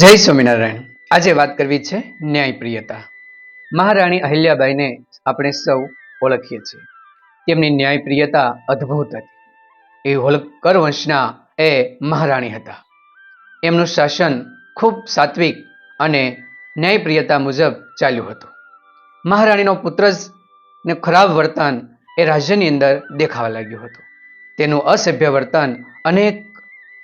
જય સ્વામિનારાયણ. આજે વાત કરવી છે ન્યાયપ્રિયતા. મહારાણી અહિલ્યાબાઈને આપણે સૌ ઓળખીએ છીએ. તેમની ન્યાયપ્રિયતા અદ્ભુત હતી. એ હોલકર વંશના એ મહારાણી હતા. એમનું શાસન ખૂબ સાત્વિક અને ન્યાયપ્રિયતા મુજબ ચાલ્યું હતું. મહારાણીનો પુત્ર જ ને ખરાબ વર્તન એ રાજ્યની અંદર દેખાવા લાગ્યું હતું. તેનું અસભ્ય વર્તન અનેક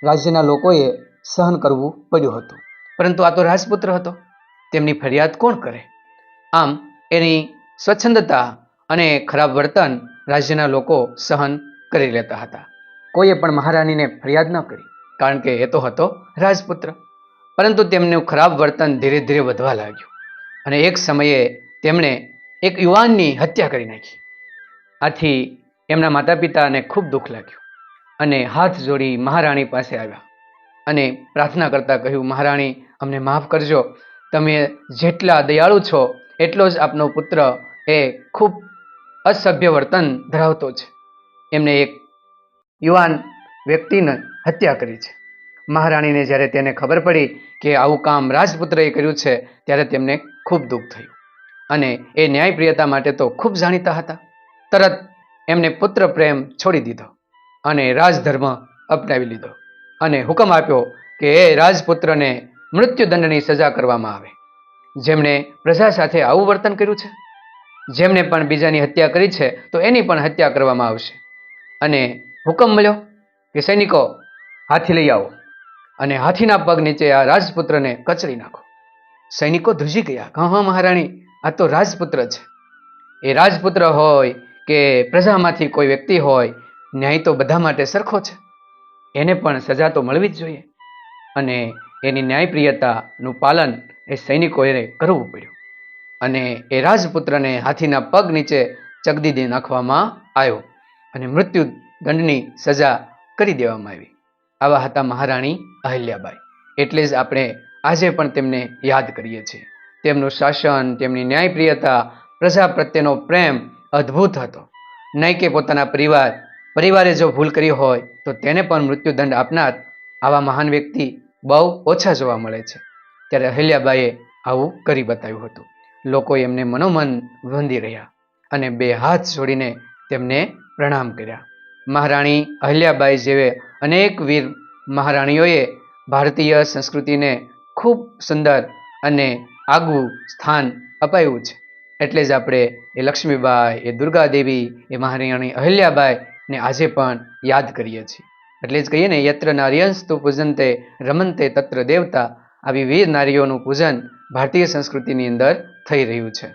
રાજ્યના લોકોએ સહન કરવું પડ્યું હતું. પરંતુ આ તો રાજપુત્ર હતો. તેમની ફરિયાદ કોણ કરે? આમ, એની સ્વચ્છંદતા અને ખરાબ વર્તન રાજ્યના લોકો સહન કરી લેતા હતા. કોઈએ પણ મહારાણીને ફરિયાદ ન કરી, કારણ કે એ તો હતો રાજપુત્ર. પરંતુ તેમનું ખરાબ વર્તન ધીરે ધીરે વધવા લાગ્યું અને એક સમયે તેમણે એક યુવાનની હત્યા કરી નાખી. આથી એમના માતા પિતાને ખૂબ દુઃખ લાગ્યું અને હાથ જોડી મહારાણી પાસે આવ્યા અને પ્રાર્થના કરતા કહ્યું, મહારાણી અમને માફ કરજો. તમે જેટલા દયાળુ છો, એટલો જ આપનો પુત્ર એ ખૂબ અસભ્ય વર્તન ધરાવતો છે. એમને એક યુવાન વ્યક્તિને હત્યા કરી છે. મહારાણીને જ્યારે તેને ખબર પડી કે આવું કામ રાજપુત્રએ કર્યું છે, ત્યારે તેમને ખૂબ દુઃખ થયું. અને એ ન્યાયપ્રિયતા માટે તો ખૂબ જાણીતા હતા. તરત એમને પુત્ર પ્રેમ છોડી દીધો અને રાજધર્મ અપનાવી લીધો. અને હુકમ આપ્યો કે એ રાજપુત્રને મૃત્યુદંડની સજા કરવામાં આવે. જેમણે પ્રજા સાથે આવું વર્તન કર્યું છે જેમણે પણ બીજાની હત્યા કરી છે, તો એની પણ હત્યા કરવામાં આવશે. અને હુકમ મળ્યો કે સૈનિકો હાથી લઈ આવો અને હાથીના પગ નીચે આ રાજપુત્રને કચડી નાખો. સૈનિકો ધ્રુજી ગયા. હા હા, મહારાણી, આ તો રાજપુત્ર છે. એ રાજપુત્ર હોય કે પ્રજામાંથી કોઈ વ્યક્તિ હોય, ન્યાય તો બધા માટે સરખો છે. એને પણ સજા તો મળવી જ જોઈએ. અને એની ન્યાયપ્રિયતાનું પાલન એ સૈનિકોએ કરવું પડ્યું. અને એ રાજપુત્રને હાથીના પગ નીચે ચગદી દે નાખવામાં આવ્યો અને મૃત્યુ દંડની સજા કરી દેવામાં આવી. આવા હતા મહારાણી અહિલ્યાબાઈ. એટલે જ આપણે આજે પણ તેમને યાદ કરીએ છીએ. તેમનું શાસન, તેમની ન્યાયપ્રિયતા, પ્રજા પ્રત્યેનો પ્રેમ અદ્ભુત હતો. નહીં કે પોતાના પરિવાર, પરિવારે જો ભૂલ કરી હોય તો તેને પણ મૃત્યુદંડ આપનાર આવા મહાન વ્યક્તિ બહુ ઓછા જોવા મળે છે. ત્યારે અહિલ્યાબાઈએ આવું કરી બતાવ્યું હતું. લોકો એમને મનોમન વંદી રહ્યા અને બે હાથ જોડીને તેમને પ્રણામ કર્યા. મહારાણી અહિલ્યાબાઈ જેવે અનેક વીર મહારાણીઓએ ભારતીય સંસ્કૃતિને ખૂબ સુંદર અને આગવું સ્થાન અપાયું છે. એટલે જ આપણે એ લક્ષ્મીબાઈ, એ દુર્ગાદેવી, એ મહારાણી અહિલ્યાબાઈ ને આજે પણ યાદ કરીએ છીએ. એટલે જ કહીએ ને, યત્ર નાર્યંસ્તુ પૂજનતે રમનતે તત્ર દેવતા, આવી વીર નારીઓનું પૂજન ભારતીય સંસ્કૃતિની અંદર થઈ રહ્યું છે.